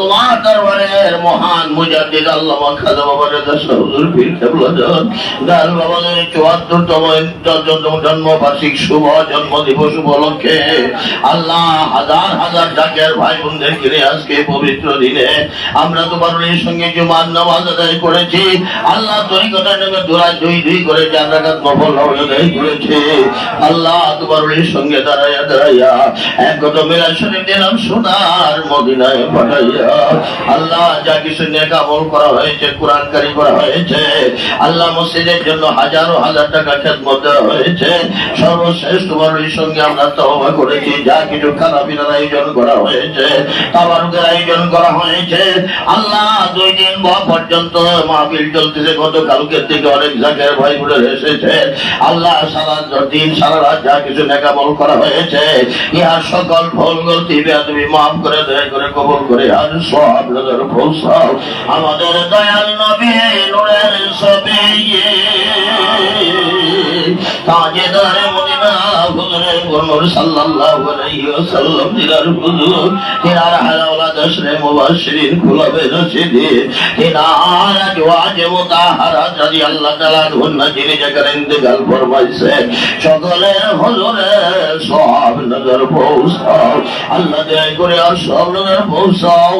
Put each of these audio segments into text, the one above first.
তোমার দরবারের মহান মুজাদ্দিদ আল্লামা খাজা হুজুর পীর জান বাবাদের চুয়াত্তরতম জন্ম বার্ষিক শুভ জন্ম দিবস উপলক্ষে আল্লাহ হাজার হাজার ডাকের ভাই বোনদের ঘিরে আজকে পবিত্র দিনে আমরা তোমার সঙ্গে জুমার নামাজ আদায় করেছি। আল্লাহ নামে দুরাই দুই দুই করে চার রাখাত নফল করেছে। আল্লাহ তোমার সঙ্গে দাঁড়াইয়া দাঁড়াইয়া এক মেলা শরীফ দিলাম সোনার মদিনায় পাঠাইয়া আল্লাহ যা কিছু নেক আমল করা হয়েছে কোরআন কারি হয়েছে, আল্লাহ মসজিদের জন্য হাজারো হাজার টাকা খেদমত দেওয়া হয়েছে। সর্বশেষ তোমার ওই সঙ্গে আমরা তওবা করেছি, যা কিছু খানাপিনার আয়োজন করা হয়েছে, তাবারুকের আয়োজন করা হয়েছে। আল্লাহ দুই দিন পর্যন্ত মাহফিল চলতেছে, গতকালকের থেকে অনেক জায়গায় ভাই বোনে এসেছে। আল্লাহ সারা দিন, সারা রাত যা কিছু নেকামল করা হয়েছে, ইহার সকল ভুল, গলতি তুমি মাফ করে, দয়া করে কবল করে আর সব নজর পৌঁছাও আমাদের দয়াল নবী নুরের সবে তাজেদারে মদিনা হুজুরে গুরমুর সাল্লাল্লাহু আলাইহি ওয়াসাল্লাম দিলার হুজুর। তিনার হালাওলা দশরে মুবাশশিরিন কুলবে রশিদি। তিনার আজওয়াজ মুতাহারা যদি আল্লাহ তাআলা ধন্য যিনি যাকার ইন্তেকাল ফরমাইছে। সকলের হুজুরে সব নজর পৌঁছাও। আল্লাহ দয়া করে আর সব নজর পৌঁছাও।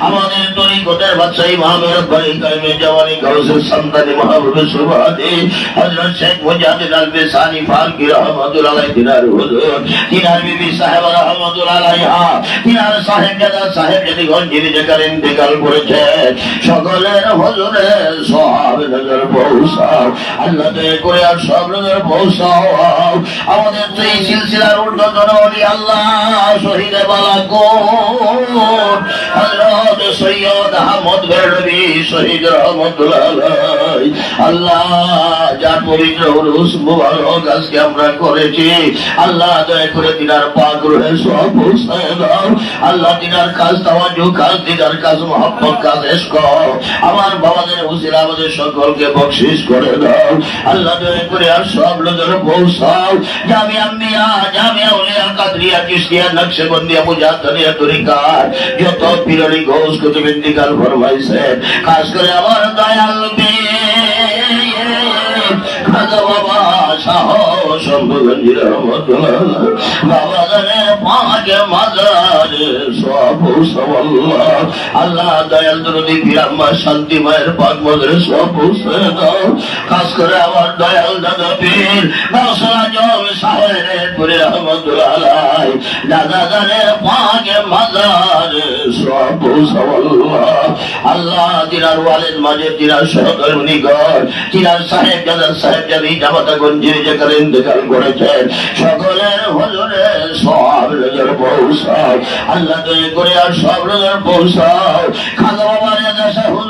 আমাদের কাইমে গাউসের শেখ মুজাহিদ আলাইহি তিনার হুজুর, তিনার বিবি সাহেব আলাইহা, তিনার সাহেব সাহেব যদি গঞ্জির ইন্তেকাল করেছে, সকলের হুজুরে সব নজর পৌঁছাও। আল্লাহ দয়া করে আর সব নজর পৌঁছাও। আমাদের এই সিলসিলার আল্লাহ শহীদে বালাকোট হযরত সৈয়দ আহমদ বেরলভী শহীদ রহমতুল্লাহ আল্লাহ আমরা করেছি। আল্লাহ, দয়া করে দিনার পাক সব আল্লাহ দিনার কাজ কাজ দিনার কাজ কাজ আমার বাবাদের উসিলা আমাদের সকলকে বকশিস করে দাও। আল্লাহ, দয়া করে আর সব লোকের পৌঁছাও। জামিয়া মিয়া, জামিয়া উলিয়া, কাদরিয়া তরিকার, যত পীরনি ঘোষ কুতুবিন্দিকার ফরমাইছে। খাস করে আমার দয়াল বীর। আল্লাহ দয়াল দরদি বিরাম্মা শান্তি মায়ের পাক মজরে সব খাস করে আমার দয়াল দাদা পীর জম সাহেবের পুরে রহমতুল্লাহ দাদা জানে পাঁচে মাজার, সব আল্লাহ। দিনার ওয়ালেদ মাঝে দিনার সহধর্মী গড় দিনার সাহেব জাদার সাহেব জাদি জামাতা গঞ্জির যেখানে ইন্তেকাল করেছেন, সকলের হজরে সব নজর পৌঁছাও। আল্লাহ দয়া করে আর সব নজর পৌঁছাও। খাজা বাবার দেশে হুজুরের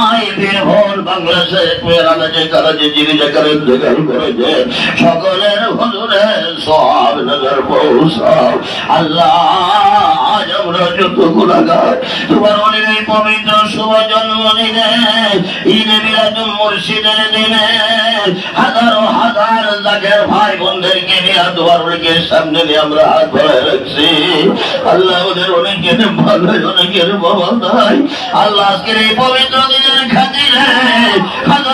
জাকার করেছে সকলের হুজুরে সব নজর পৌঁছাও। আল্লাহ আজ আমরা যত গুণাগার তোমার অনেক পবিত্র শুভ জন্মদিনে ঈদে মুর্শিদের দিনে, হাজারো হাজার জাগের ভাই বোনদেরকে সামনে আমরা হাত ধরে রাখছি। আল্লাহ ওদের অনেকের ভালো অনেকের বাবা আল্লাহ আজকের এই পবিত্র দিনের খাতিরে খাজা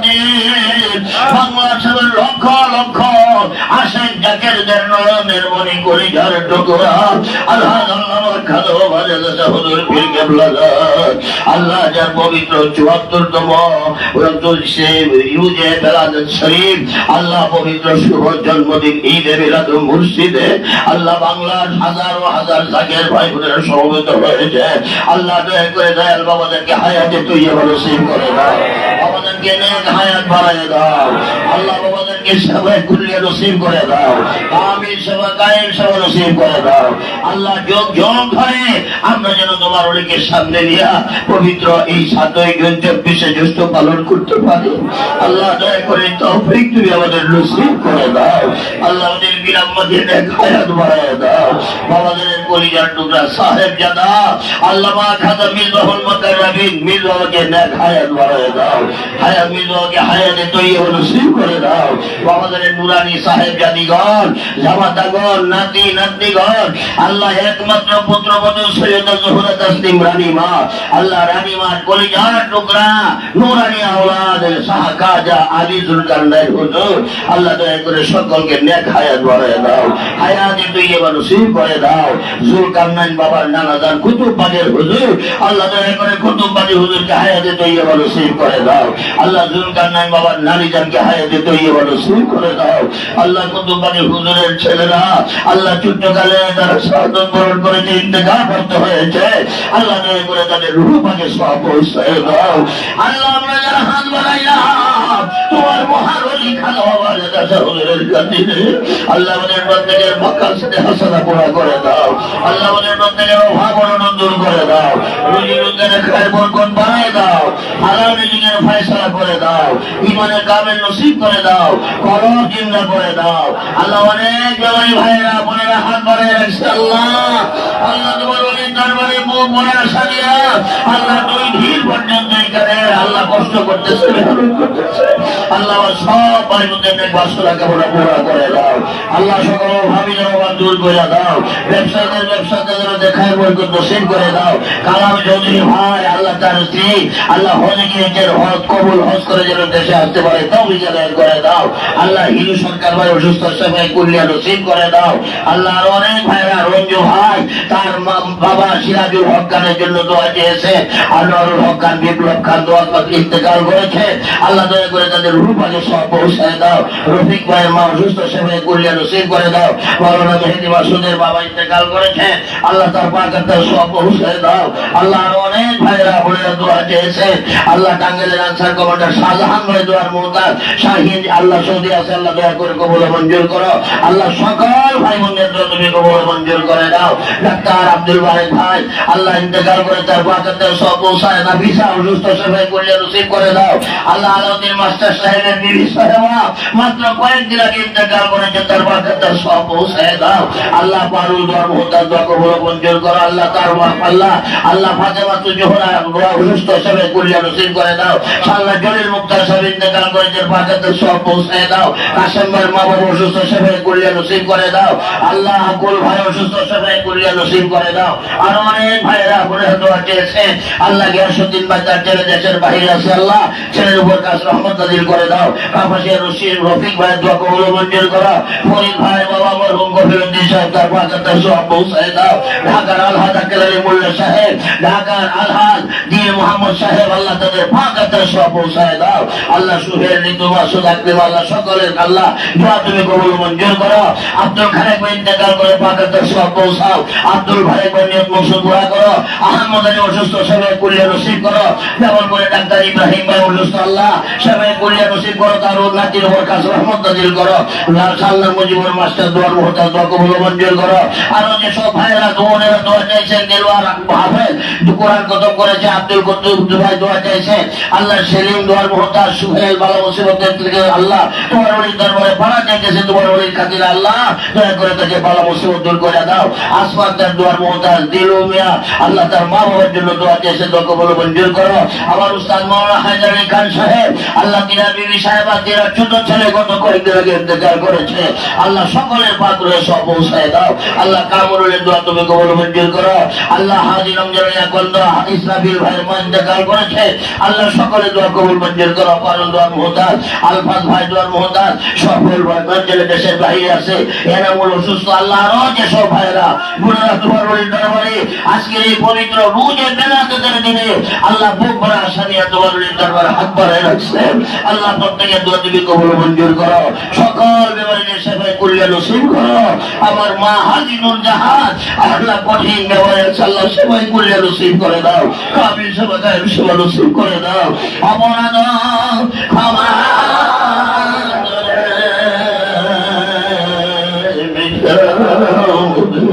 আল্লাহ যার পবিত্র চুয়াত্তরতম ইউজে বেলাদ শরীফ আল্লাহ পবিত্র শুভ জন্মদিন ঈদে মিলাদ মুর্শিদে আল্লাহ বাংলার হাজারো হাজার জাকের ভাই বোনেরা সমবেত হয়েছে। আল্লাহ দয়া করে দয়াল বাবাদেরকে হায়াতে তুই নসিব করে দাও। হায়াত দাও। আল্লাহ বাবাদেরকে কুল্লিয়ে নসিব করে দাও। আমি সেবা নসিব করে দাও। আল্লাহ যোগ যোগ আমরা যেন তোমার অনেকের সামনে নিয়া পবিত্র এই সাতই জুন চব্বিশে জ্যৈষ্ঠ পালন করতে পারি। আল্লাহ দয়া করে তৌফিক তুমি আমাদের নসিব করে দাও। আল্লাহ আমাদের বিরাম মধ্যে নেক হায়াত বাড়ায় দাও। বাবাদের টুকরা সাহেব জাদা আল্লাহ খাদা মিজবাহুল মুকাররাবিন মিজবাহকে নেক হায়াত বাড়ায় দাও। হায়াত মিজবাহকে হায়াতে তৈরি নসিব করে দাও। বাবাদের নুরানি সাহেব জাদিগণ জামাতাগণ, নাতি, নাতনিগণ, আল্লাহ একমাত্র পুত্রবধূ সৈয়দা জহুরা তাসলিম রানী মা আল্লাহ রানী মা কলিজার টুকরা, নুরানি আওলাদ, শাহ কাজা আলী জুলকারনাইন হুজুর। আল্লাহ দয়া করে সকলকে নেক হায়াত বাড়ায় দাও। হায়াতে এবার নসিব করে দাও। জুলকারনাইন বাবার নানাদার কুতুব বাগের হুজুর। আল্লাহ দয়া করে কুতুব বাগের হুজুরকে হায়াতে এবার নসিব করে দাও। আল্লাহ বাবার নানিজানকে হায়াতে তুই এবার নসিব করে দাও। আল্লাহ কুতুব হুজুরের ছেলেরা, আল্লাহ ছোট্টকালে তারা সাধন বরণ করেছে ইন্তেকাল করতে হয়েছে। আল্লাহ দয়া করে তাদের রূহ পাকে সব দাও। আল্লাহ আমরা যারা হাত বাড়াইলাম, তোমার আল্লাহ আমাদের প্রত্যেকের মক্কার সাথে হাসানা পোড়া করে দাও। আল্লাহ আমাদের প্রত্যেকের অভাব দূর করে দাও। রুজি রোজগারের খায় বরকত বাড়ায় দাও। হালাল দিনের ফয়সলা করে দাও ইমানের কামের নসিব করে দাও কলম জিন্দা করে দাও। আল্লাহ অনেক ভাইয়েরা, বোনেরা, হাত রাখছে। আল্লাহ আল্লাহ তোমার অনেক দরবারে আল্লাহ করে দাও। আল্লাহ সকল ভাই, আল্লাহ তার স্ত্রী, আল্লাহ হজে হজ কবুল হজ করে যেন দেশে আসতে পারে তাও বিজয় করে দাও। আল্লাহ হিন্দু সরকার ভাই, অসুস্থ কুলিয়া নসিব করে দাও। আল্লাহ অনেক ভাইরা, রঞ্জু ভাই, তার বাবা সিরাজুল হক জন্য দোয়া চেয়েছে। আনোয়ারুল হক বিপ্লব খান দোয়া ইন্তেকাল করেছে। আল্লাহ দয়া করে তাদের রূপাকে সব পৌঁছায় দাও। রফিক ভাইয়ের মা অসুস্থ সেবায় কুলিয়া নসিব করে দাও। মৌলানা মেহেদি মাসুদের বাবা ইন্তেকাল করেছে। আল্লাহ তার পাকাতে সব পৌঁছায় দাও। আল্লাহ আর অনেক ভাইরা বোনেরা দোয়া চেয়েছে। আল্লাহ টাঙ্গেলের আনসার কমান্ডার শাহজাহান ভাই দোয়ার মোহতাজ শাহিদ আল্লাহ সৌদি আছে, আল্লাহ দয়া করে কবুল মঞ্জুর করো। আল্লাহ সকল ভাই বোনদের তুমি কবুল মঞ্জুর করে দাও। ডাক্তার আব্দুল বারেক ভাই, আল্লাহ ইন্তেকাল করে তার সব পৌঁছায় না। করে দাও। আল্লাহ আলাউদ্দিন মাস্টার সাহেবের মাত্র কয়েকদিন আগে করেছে, তার সব পৌঁছায় দাও। আল্লাহ পারুল মোহতাজ দোয়া মঞ্জুর করো। আল্লাহ তার আল্লাহ আল্লাহ জোহরা করে দাও। আল্লাহ জলিল মুক্তার সাহেব করেছে সব পৌঁছায় দাও। মা করে দাও। আল্লাহ আকুল ভাই অসুস্থ করে দাও। আর অনেক ভাইয়েরা বলে দোয়া চেয়েছে আল্লাহ গিয়াসুদ্দিন ভাই তার ছেলে দেশের বাহিরে আছে, আল্লাহ। ছেলের উপর কাজ রহমত নাজির করে দাও। কাপাসিয়া রশিদ রফিক ভাইয়ের দোয়া কবুল মঞ্জুর করো। ফরিদ ভাই বাবা মরহুম গফিরুদ্দিন সাহেব তার পাকাতে সব পৌঁছায় দাও। ঢাকার আলহাদ আকেলারি মোল্লা সাহেব, ঢাকার আলহাদ দিয়ে মোহাম্মদ সাহেব, আল্লাহ তাদের পাকাতে সব পৌঁছায় দাও। আল্লাহ সুহের ঋতু মাসুদ আকলিম আল্লাহ সকলের, আল্লাহ দোয়া তুমি কবুল মঞ্জুর করো। আব্দুল খালেক ভাই ইন্তেকাল করে পাকাতে সব পৌঁছাও আব্দুল ভাই ভাই নিয়ত মকসুদ দোয়া করো। আহমদ আলী অসুস্থ সবাই কুলিয়া নসিব করো। যেমন করে ডাক্তার ইব্রাহিম ভাই অসুস্থ, আল্লাহ সবাই কুলিয়া বুঝে নসিব করো, তার নাতির উপর কাজ রহমত নাজিল করো। লাল সাল্লার মুজিবুর মাস্টার দোয়ার মুহতাজ দোয়া কবুল মঞ্জুর করো। আরও যে সব ভাইরা বোনেরা দোয়া চাইছেন, দেলোয়ার হাফেজ কোরআন কতম করেছে, আব্দুল কুদ্দুস ভাই দোয়া চাইছে আল্লাহ সেলিম দোয়ার মুহতাজ সুহেল বালা মুসিবতের থেকে আল্লাহ তোমার ওলির দরবারে পাড়া চাইতেছে, তোমার ওলির খাতিরে আল্লাহ, দয়া করে তাকে বালা মুসিবত দূর করে দাও। আসমান তার দোয়ার মুহতাজ দিলু মিয়া আল্লাহ তার মা বাবার জন্য দোয়া চাইছে দোয়া কবুল ও মঞ্জুর করো। আমার উস্তাদ মাওলানা হায়দার খান সাহেব, আল্লাহ তিনা বিবি সাহেবা তিনা ছোট ছেলে গত কয়েকদিন আগে ইন্তেকাল করেছে, আল্লাহ সকলের পাত্রে সব পৌঁছায় দাও। আল্লাহ কামরুলের দোয়া তুমি কবল মঞ্জুর করো। আল্লাহ হাজি রমজানের গন্ধ ইসরাফিল ভাইয়ের মা ইন্তেকাল করেছে। আল্লাহ সকলের দোয়া কবুল মঞ্জুর করো পারুল দোয়ার মোহতাজ, আলফাজ ভাই দোয়ার মোহতাজ সফল ভাই মঞ্জুরের দেশের বাইরে আছে। এনামুল অসুস্থ আল্লাহ আরও যে সব ভাইরা বোনেরা তোমার ওই দরবারে আজকের এই পবিত্র রুজে বেলাতের দিনে আল্লাহ বুক ভরা আশা নিয়ে তোমার দরবারে হাত বাড়ায় রাখছেন। আল্লাহ প্রত্যেকের দোয়া তুমি কবুল মঞ্জুর করো। সকল বেমারিদের সেবায় করিয়া নসিব করো। আমার মা হাজি নুর জাহাজ, আল্লাহ কঠিন ব্যবহারে আল্লাহ সেবাই করিয়া নসিব করে দাও। কাবিল সেবা গায়েব সেবা নসিব করে দাও। অপরাধ খোদা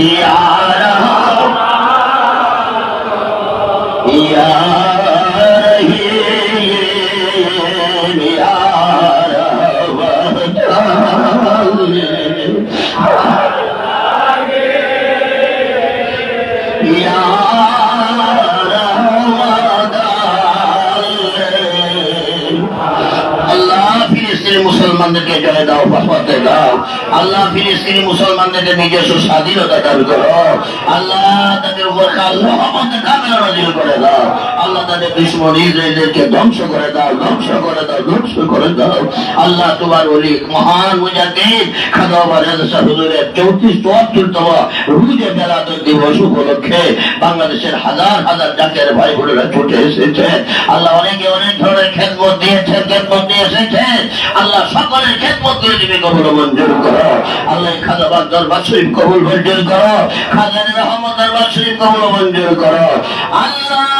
Yeah. ফিলিস্তিনি মুসলমানদেরকে জয় দাও বাফাতে দাও। আল্লাহ ফিলিস্তিনি মুসলমানদেরকে নিজস্ব স্বাধীনতা দাবি করো। আল্লাহ তাদের উপর আল্লাহ আমাদের করে দাও। আল্লাহ তাদের দুশ্মন ইসরায়েলদেরকে ধ্বংস করে দাও, ধ্বংস করে দাও, ধ্বংস করে দাও। আল্লাহ তোমার ওলি, মহান মুজাদ্দিদ খাদাবার হুজুরের চৌত্রিশ রুজে বেলাতের দিবস উপলক্ষে বাংলাদেশের হাজার হাজার ভাই বোনেরা ছুটে এসেছে আল্লাহ অনেকে অনেক ধরনের খেদমত দিয়েছেন, খেদমত দিয়ে এসেছেন। আল্লাহ সকলের খেদমত করে দিবে, কবুল মঞ্জুর করো। আল্লাহ খাজাবাদ দরবার শরীফ কবুল মঞ্জুর করো। খাজানি রহমত দরবার শরীফ কবুল মঞ্জুর করো। আল্লাহ